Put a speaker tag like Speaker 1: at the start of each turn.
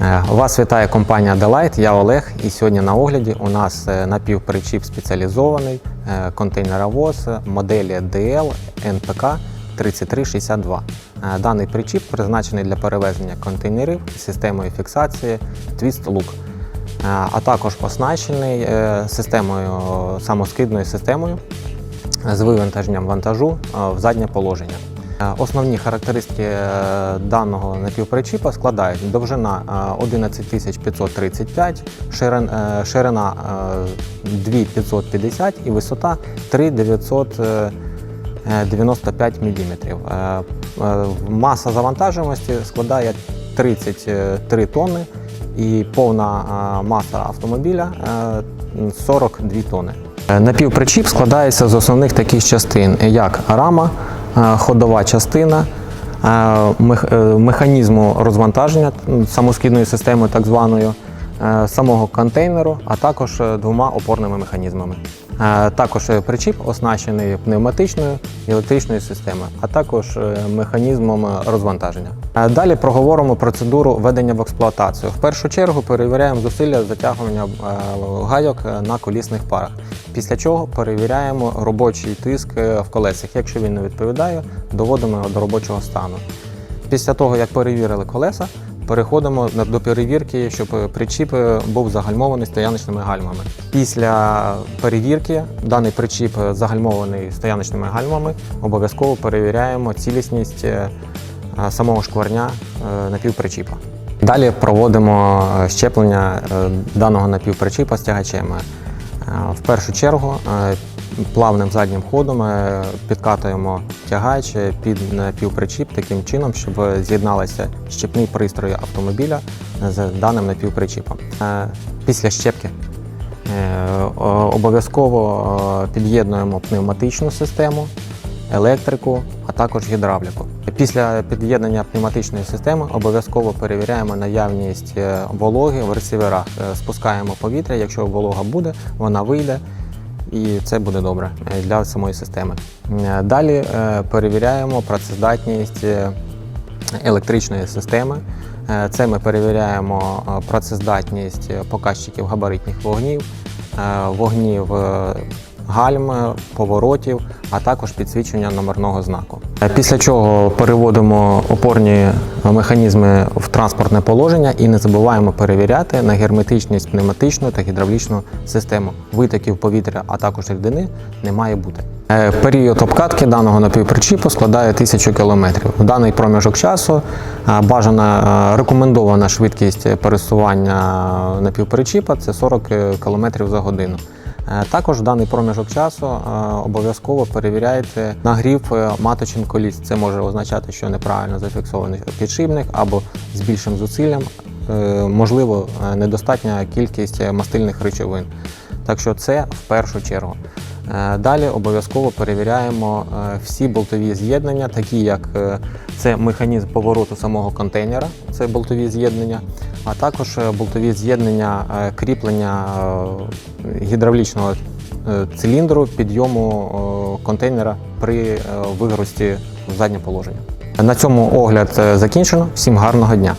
Speaker 1: Е, Вас вітає компанія Delight, я Олег. І сьогодні на огляді у нас е, напівпричіп спеціалізований е, контейнеровоз моделі DL NPK 3362. Е, Даний причіп призначений для перевезення контейнерів системою фіксації Twist Look, а також оснащений системою самоскидною системою з вивантаженням вантажу в заднє положення. Е, Основні характеристики е, даного напівпричіпа складають довжина е, 11535, е, ширина е, 2550 і висота 3995 мм. Маса завантаженості складає 33 тонни і повна маса автомобіля е, 42 тонни. Напівпричіп складається з основних таких частин, як рама, ходова частина, е, е, механізму розвантаження самоскідної системи, так званою, е, самого контейнеру, а також е, двома опорними механізмами. Е, Також е, причіп оснащений пневматичною електричною системою, а також е, механізмом е, розвантаження. Е, Далі проговоримо процедуру введення в експлуатацію. В першу чергу перевіряємо зусилля затягування е, гайок е, на колісних парах. Після чого перевіряємо робочий тиск е, в колесах. Якщо він не відповідає, доводимо його до робочого стану. Після того, як перевірили колеса, переходимо до перевірки, щоб е, причіп е, був загальмований стояночними гальмами. Після перевірки даний причіп е, загальмований стояночними гальмами, обов'язково перевіряємо цілісність самого шкварня напівпричіпа. Далі проводимо щеплення даного напівпричіпа з В першу чергу плавним заднім ходом е, підкатуємо тягач е, під напівпричіп таким чином, щоб з'єдналися щепні пристрої автомобіля з даним напівпричіпом. Е, Після щепки е, обов'язково е, під'єднуємо пневматичну систему, електрику, а також гідравліку. Після під'єднання пневматичної системи обов'язково перевіряємо наявність е, вологи в ресиверах. Е, Спускаємо повітря, якщо волога буде, вона вийде. І це буде добре е, для самої системи. Е, Далі е, перевіряємо працездатність електричної системи. Це ми перевіряємо працездатність показчиків габаритних вогнів, вогнів гальм, е, поворотів, а також підсвічення номерного знаку. Після чого переводимо опорні механізми в транспортне положення і не забуваємо перевіряти на герметичність пневматичну та гідравлічну систему. Витоків повітря, а також рідини не має бути. Е, Період обкатки даного напівпричіпу складає 1000 км. В даний проміжок часу е, бажана е, рекомендована швидкість пересування напівпричіпа це 40 км за годину. Е, Також в даний проміжок часу е, обов'язково перевіряйте нагрів е, маточин коліс. Це може означати, що неправильно зафіксований підшипник або з більшим зусиллям, можливо, недостатня кількість мастильних речовин. Так що це в першу чергу. Е, Далі обов'язково перевіряємо е, всі болтові з'єднання, такі як е, це механізм повороту самого контейнера, це болтові з'єднання, а також болтові з'єднання кріплення гідравлічного циліндру підйому контейнера при вигрузці в заднє положення. На цьому огляд закінчено. Всім гарного дня!